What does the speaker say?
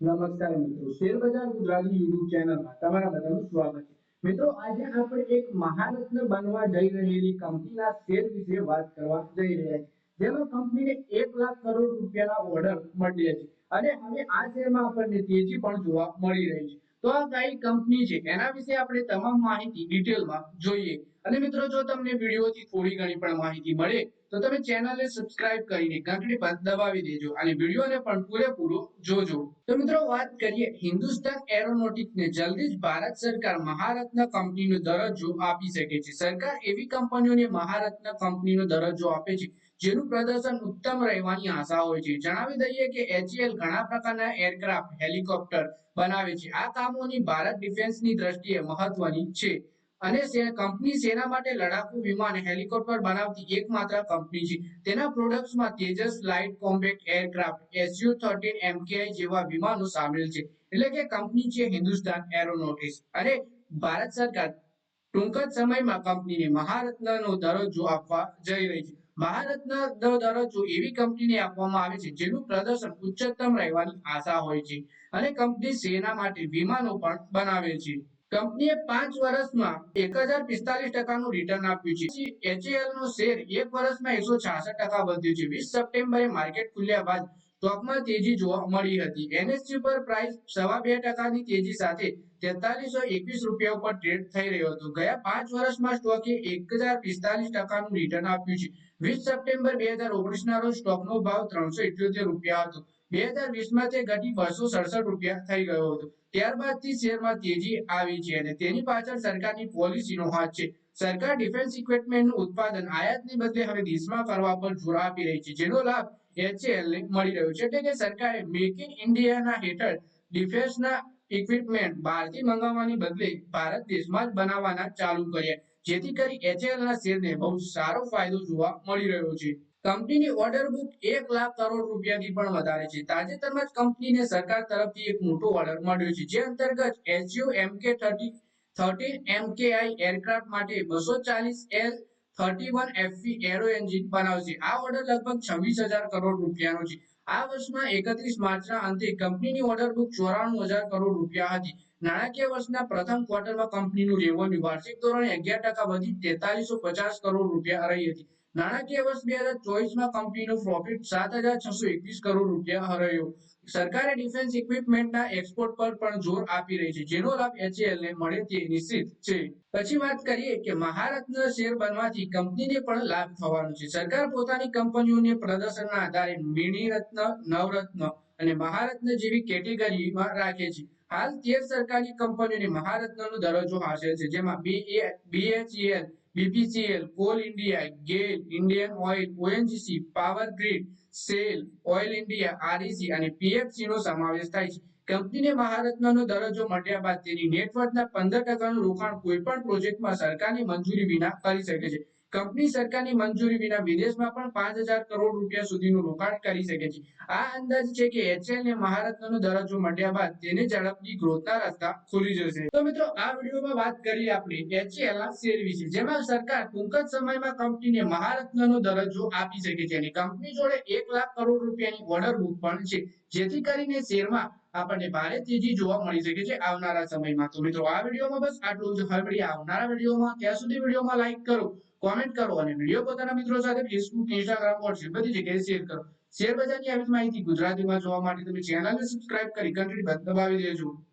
નમસ્કાર મિત્રો. શેર બજાર ગુજરાતી યુટ્યુબ ચેનલમાં તમારા બધાનું સ્વાગત છે. મિત્રો, આજે આપણે એક મહારત્ન બનવા જઈ રહેલી કંપનીના શેર વિશે વાત કરવા જઈ રહ્યા છીએ. જેમાં કંપનીને એક લાખ કરોડ રૂપિયાના ઓર્ડર મળ્યા છે. અને હવે આ શેરમાં આપણને તેજી પણ જોવા મળી રહી છે. તો આ કઈ કંપની છે. એના વિશે આપણે તમામ માહિતી ડિટેલમાં જોઈએ. અને મિત્રો, જો તમને વિડીયોથી થોડી ઘણી પણ માહિતી મળે, તો તમે ચેનલને સબસ્ક્રાઇબ કરીને ઘંટડી પર દબાવી દેજો અને વિડીયોને પણ પૂરેપૂરો જોજો. તો મિત્રો, વાત કરીએ હિન્દુસ્તાન એરોનોટિક્સને જલ્દી જ ભારત સરકાર મહારત્ન કંપનીનો દરજ્જો આપી શકે છે. સરકાર એવી કંપનીઓને મહારત્ન કંપનીનો દરજ્જો આપે છે, જેનું પ્રદર્શન ઉત્તમ રહેવાની આશા હોય છે. જણાવી દઈએ કે એચએલ ઘણા પ્રકારના એરક્રાફ્ટ, હેલિકોપ્ટર બનાવે છે. આ કામોની ભારત ડિફેન્સની દ્રષ્ટિએ મહત્વની છે. અને કંપની સેના માટે લડાકુ વિમાન હેલિકોપ્ટર બનાવતી એકમાત્ર કંપની છે. તેના પ્રોડક્ટ્સમાં Tejas light combat aircraft SU thirteen MKI જેવા વિમાનો સામેલ છે. એટલે કે કંપની છે હિન્દુસ્તાન એરોનોટિક્સ. અને ભારત સરકાર ટૂંક જ સમયમાં કંપનીને મહારત્નનો દરજ્જો આપવા જઈ રહી છે. મહારત્નનો દરજ્જો એવી કંપનીને આપવામાં આવે છે જેનું પ્રદર્શન ઉચ્ચતમ રહેવાની આશા હોય છે. અને કંપની સેના માટે વિમાનો પણ બનાવે છે. કંપનીએ પાંચ વર્ષમાં એક હજાર પિસ્તાલીસ ટકાનું રિટર્ન આપ્યું છે. એચએએલ નો શેર એક વર્ષમાં એકસો છાસઠ ટકા વધ્યું છે. વીસ સપ્ટેમ્બરે માર્કેટ ખુલ્યા બાદ સ્ટોકમાં તેજી જોવા મળી હતી. એનએસસી પર પ્રાઇસ સવા બે ટકાની તેજી સાથે તેતાલીસો એકવીસ રૂપિયા ઉપર ટ્રેડ થઈ રહ્યો હતો. ગયા પાંચ વર્ષમાં સ્ટોકે એક હજાર પિસ્તાલીસ ટકાનું રિટર્ન આપ્યું છે. વીસ સપ્ટેમ્બર બે હજાર ઓગણીસ ના રોજ સ્ટોકનો ભાવ ત્રણસો ઇઠ્યોતેર રૂપિયા હતો. બે હજાર વીસમાં તે ઘટી બસો સડસઠ રૂપિયા થઈ ગયો હતો. ત્યારબાદથી શેરમાં તેજી આવી છે અને તેની પાછળ સરકારની પોલિસીનો હાથ છે. સરકાર ડિફેન્સ ઇક્વિપમેન્ટનું ઉત્પાદન આયાતની બદલે હવે દેશમાં કરવા પર જોર આપી રહી છે, જેનો લાભ એચએલને મળી રહ્યો છે. એટલે કે સરકારે મેક ઇન ઇન્ડિયાના હેઠળ ડિફેન્સના ઇક્વિપમેન્ટ બહારથી મંગાવવાની બદલે ભારત દેશમાં જ બનાવવાના ચાલુ કર્યા. જેથી કરી HAL ના શેરને બહુ સારો ફાયદો જોવા મળી રહ્યો છે. કંપનીની ઓર્ડર બુક એક લાખ કરોડ રૂપિયાથી પણ વધારે છે. તાજેતરમાં જ કંપનીને સરકાર તરફથી એક મોટો ઓર્ડર મળ્યો છે. જે અંતર્ગત એસયુ એમકે થર્ટી થર્ટીન એમકેઆઈ એરક્રાફ્ટ માટે બસો ચાલીસ L thirty one FV aero engine બનાવશે. આ ઓર્ડર લગભગ છવ્વીસ હજાર કરોડ રૂપિયાનો છે. આ વર્ષમાં એકત્રીસ માર્ચના અંતે કંપનીની ઓર્ડર બુક ચોરાણું હજાર કરોડ રૂપિયા હતી. નાણાકીય વર્ષના પ્રથમ ક્વાર્ટરમાં કંપનીનું રેવન્યુ વાર્ષિક ધોરણે અગિયાર ટકા વધી તેતાલીસો પચાસ કરોડ રૂપિયા રહી હતી. નાણાકીય વર્ષ બે હજાર ચોવીસમાં કંપનીનો પ્રોફિટ સાત હજાર છસો એકવીસ કરોડ રૂપિયા રહ્યો સરકારે ડિફેન્સ ઇક્વિપમેન્ટના એક્સપોર્ટ પર પણ જોર આપી રહી છે. જેનો લાભ HAL ને મળે તે નિશ્ચિત છે. પછી વાત કરીએ કે મહારત્ન શેર બનવાથી કંપનીને પણ લાભ થવાનો છે. સરકાર પોતાની કંપનીઓને પ્રદર્શનના આધારે મિનિરત્ન, નવરત્ન અને મહારત્ન જેવી કેટેગરીમાં રાખે છે. હાલ તેર સરકારી કંપનીઓને મહારત્નનો દરજ્જો હાંસલ છે. જેમાં BHEL BPCL Coal India GAIL Indian Oil ONGC Power Grid SAIL Oil India REC અને PFC નો સમાવેશ થાય છે. કંપનીને મહારત્નનો દરજ્જો મળ્યા બાદ તેની નેટવર્થના પંદર ટકાનું રોકાણ કોઈ પણ પ્રોજેક્ટમાં સરકારની મંજૂરી વિના કરી શકે છે. કંપની સરકારની મંજૂરી વિના વિદેશમાં પણ પાંચ હજાર કરોડ રૂપિયા સુધીનું રોકાણ કરી શકે છે. આ અંદાજ છે કે HAL ને મહારત્નનો દરજ્જો મળ્યા બાદ તેને ઝડપથી ગ્રોથના રસ્તા ખુલી જશે. તો મિત્રો, આ વિડીયોમાં વાત કરી આપણે HAL ના શેર વિશે, જેમાં સરકાર ટૂંક જ સમયમાં કંપનીને મહારત્નનો દરજ્જો આપી શકે છે અને કંપની જોડે એક લાખ કરોડ રૂપિયાની ઓર્ડર બુક પણ છે, જેથી કરીને શેરમાં આપણને ભારે તેજી જોવા મળી શકે છે આવનારા સમયમાં. તો મિત્રો, આ વિડીયોમાં બસ આટલું જ. હવે આવનારા વિડીયોમાં. ત્યાં સુધી વિડીયોમાં લાઈક કરો. કોમેન્ટ કરો અને વીડિયો પોતાના મિત્રો સાથે ફેસબુક ઇન્સ્ટાગ્રામ વોટ્સએપ બધી જગ્યાએ શેર કરો. શેર બજારની આવી માહિતી ગુજરાતીમાં જોવા માટે તમે ચેનલને સબસ્ક્રાઇબ કરી ઘંટડી દબાવી દેજો.